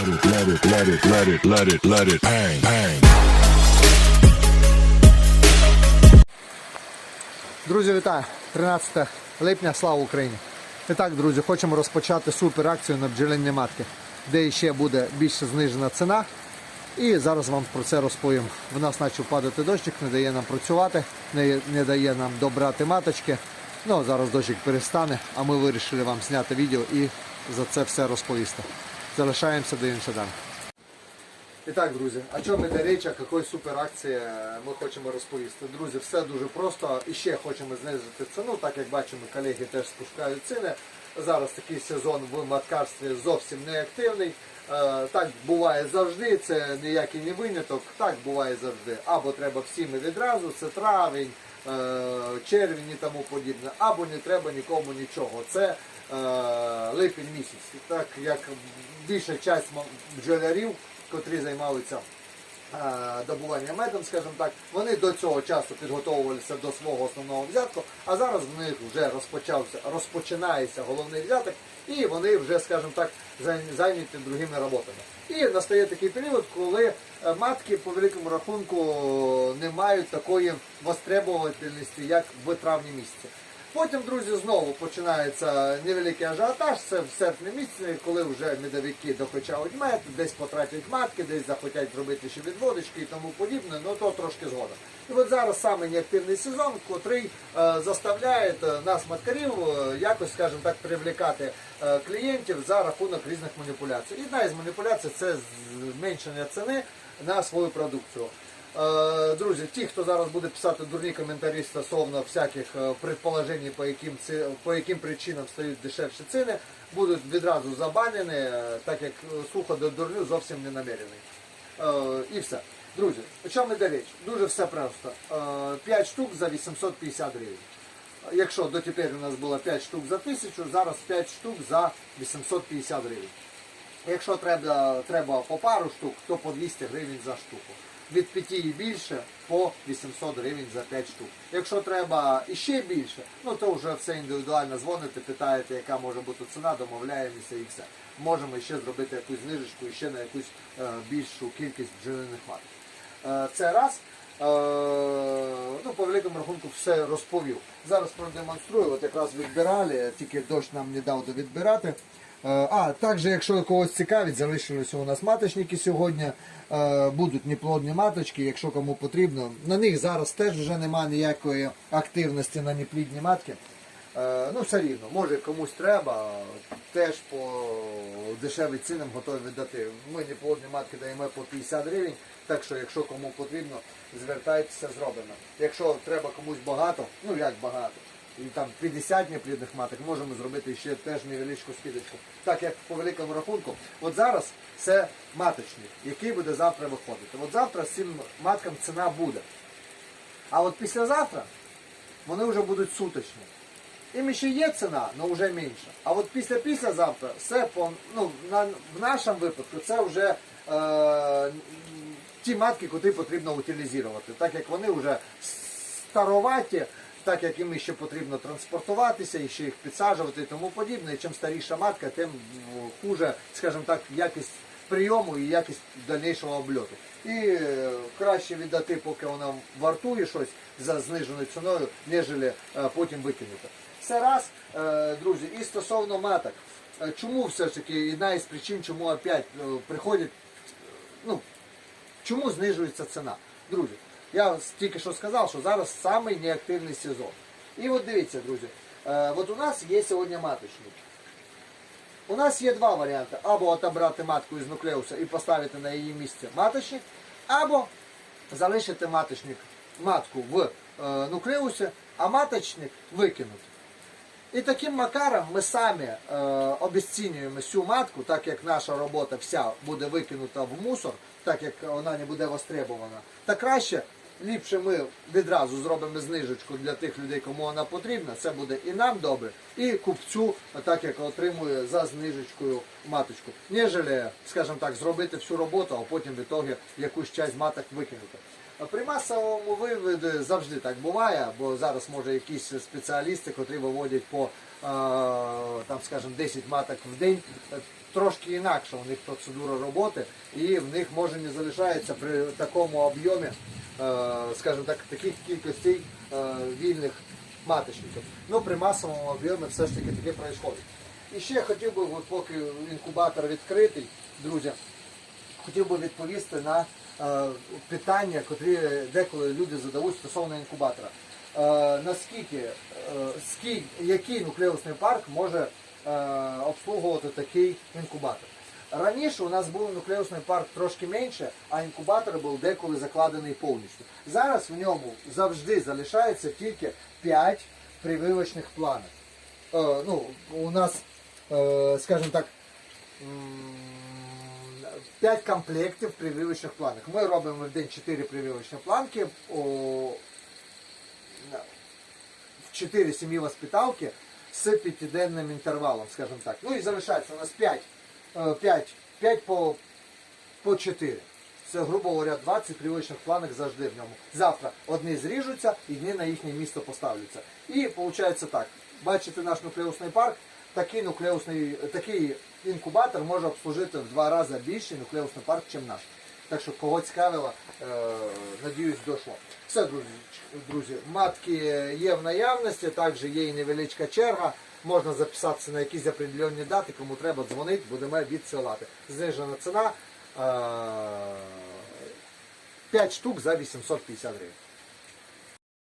Let it, let it, let it, let it, let it, bang, bang. Друзі, вітаю! 13 липня, слава Україні! І так, друзі, хочемо розпочати суперакцію на бджолинні матки, де ще буде більше знижена ціна. І зараз вам про це розповім. В нас почав падати дощик, не дає нам працювати, не, не дає нам добрати маточки. Ну, зараз дощик перестане, а ми вирішили вам зняти відео і за це все розповісти. Залишаємося, дивимося далі. І так, друзі, о чому йде річ, о якої суперакції ми хочемо розповісти. Друзі, все дуже просто. І ще хочемо знизити ціну, так як бачимо, колеги теж спускають ціни. Зараз такий сезон в маткарстві зовсім не активний. Е, Так буває завжди, це ніякий не виняток, так буває завжди. Або треба всім і відразу, це травень, е, червень і тому подібне, або не треба нікому нічого. Це е, липень місяць. Так як більша частина бджолярів котрі займалися е, добуванням медом, скажімо так, вони до цього часу підготовувалися до свого основного взятку, а зараз в них вже розпочався, розпочинається головний взяток, і вони вже, скажімо так, зайняті другими роботами. І настає такий період, коли е, матки по великому рахунку не мають такої востребовательності, як в травні місяці. Потім, друзі, знову починається невеликий ажіотаж. Це в серпні місяці, коли вже медовики докачають мед, десь потратять матки, десь захотять зробити ще відводочки і тому подібне, ну то трошки згодом. І от зараз саме неактивний сезон, котрий е, заставляє е, нас, маткарів, е, якось, скажімо так, привлікати е, клієнтів за рахунок різних маніпуляцій. І одна із маніпуляцій це зменшення ціни на свою продукцію. Е, Друзі, ті, хто зараз буде писати дурні коментарі стосовно всяких е, предположень, по яким ці- по яким причинам стають дешевші ціни, будуть відразу забанені, е, так як слухо до дурню зовсім не намірений. І все. Друзі, о чому йде річ? Дуже все просто. 5 штук за 850 гривень. Якщо дотепер у нас було 5 штук за 1000, зараз 5 штук за 850 гривень. Якщо треба, треба по пару штук, то по 200 гривень за штуку. Від 5 і більше по 800 гривень за 5 штук. Якщо треба іще більше, ну то вже все індивідуально дзвоните, питаєте, яка може бути ціна, домовляємося і все. Можемо ще зробити якусь знижечку ще на якусь е, більшу кількість бджолиних маток. Е, це раз. Е, ну, по великому рахунку все розповів. Зараз продемонструю, от якраз відбирали, тільки дощ нам не дав довідбирати. Е, А, також, якщо когось цікавить, залишилися у нас маточники сьогодні. Е, Будуть неплодні маточки, якщо кому потрібно. На них зараз теж вже немає ніякої активності на неплідні матки. Е, Ну, все рівно, може комусь треба, теж по дешевим цінам готові віддати. Ми неплодні матки даємо по 50 гривень, так що якщо кому потрібно, звертайтеся, зробимо. Якщо треба комусь багато, ну як багато, і там 50 неплідних маток, можемо зробити ще теж невеличку скидочку. Так як по великому рахунку, от зараз це маточник, який буде завтра виходити. От завтра цим маткам ціна буде. А от післязавтра вони вже будуть суточні. Їм ще є ціна, але вже менша. А от після післязавтра все по ну на в нашому випадку це вже е, ті матки, котрі потрібно утилізувати, так як вони вже староваті, так як їм ще потрібно транспортуватися, і ще їх підсаджувати тому подібне. І чим старіша матка, тим ну, хуже, скажімо так, якість прийому і якість дальнішого обльоту. І е, краще віддати, поки вона вартує щось за зниженою ціною, нежели е, потім викинути. Це раз, е, друзі, і стосовно маток. Чому все ж таки одна із причин, чому опять приходять, ну, чому знижується ціна? Друзі, я тільки що сказав, що зараз самий неактивний сезон. І от дивіться, друзі, от у нас є сьогодні маточник. У нас є два варіанти. Або отобрати матку із нуклеуса і поставити на її місце маточник, або залишити маточник, матку в е, нуклеусі, а маточник викинути. І таким макаром ми самі е, обесцінюємо цю матку, так як наша робота вся буде викинута в мусор, так як вона не буде востребована. Та краще, ліпше ми відразу зробимо знижечку для тих людей, кому вона потрібна. Це буде і нам добре, і купцю, так як отримує за знижечкою маточку. Нежели, скажімо так, зробити всю роботу, а потім в ітогі якусь часть маток викинути. При масовому виводі завжди так буває, бо зараз може якісь спеціалісти, котрі виводять по там, скажімо, 10 маток в день. Трошки інакша у них процедура роботи, і в них може не залишається при такому об'ємі, скажімо так, таких кількостей е, вільних маточників. Ну, при масовому об'ємі все ж таки таке відбувається. І ще хотів би, поки інкубатор відкритий, друзі, хотів би відповісти на е, питання, котрі деколи люди задають стосовно інкубатора. Е, наскільки, е, скільки, який нуклеусний парк може е, обслуговувати такий інкубатор? Раніше у нас був нуклеусний парк трошки менше, а інкубатор був деколи закладений повністю. Зараз в ньому завжди залишається тільки 5 прививочних планок. Е, ну, у нас, е, скажімо так, м, 5 комплектів прививочних планок. Ми робимо в день 4 прививочні планки о, в 4 сім'ї воспиталки з п'ятиденним інтервалом, скажімо так. Ну і залишається у нас 5, 5, 5 по, по 4. Це, грубо говоря, 20 прививочних планок завжди в ньому. Завтра одні зріжуться і дні на їхнє місце поставляться. І виходить так. Бачите наш нуклеусний парк, такий нуклеусний, такий інкубатор може обслужити в два рази більший нуклеусний парк, ніж наш. Так що кого цікавило, е, надіюсь, дійшло. Все, друзі, друзі, матки є в наявності, також є і невеличка черга. Можна записатися на якісь определені дати, кому треба дзвонити, будемо відсилати. Знижена ціна е, 5 штук за 850 гривень.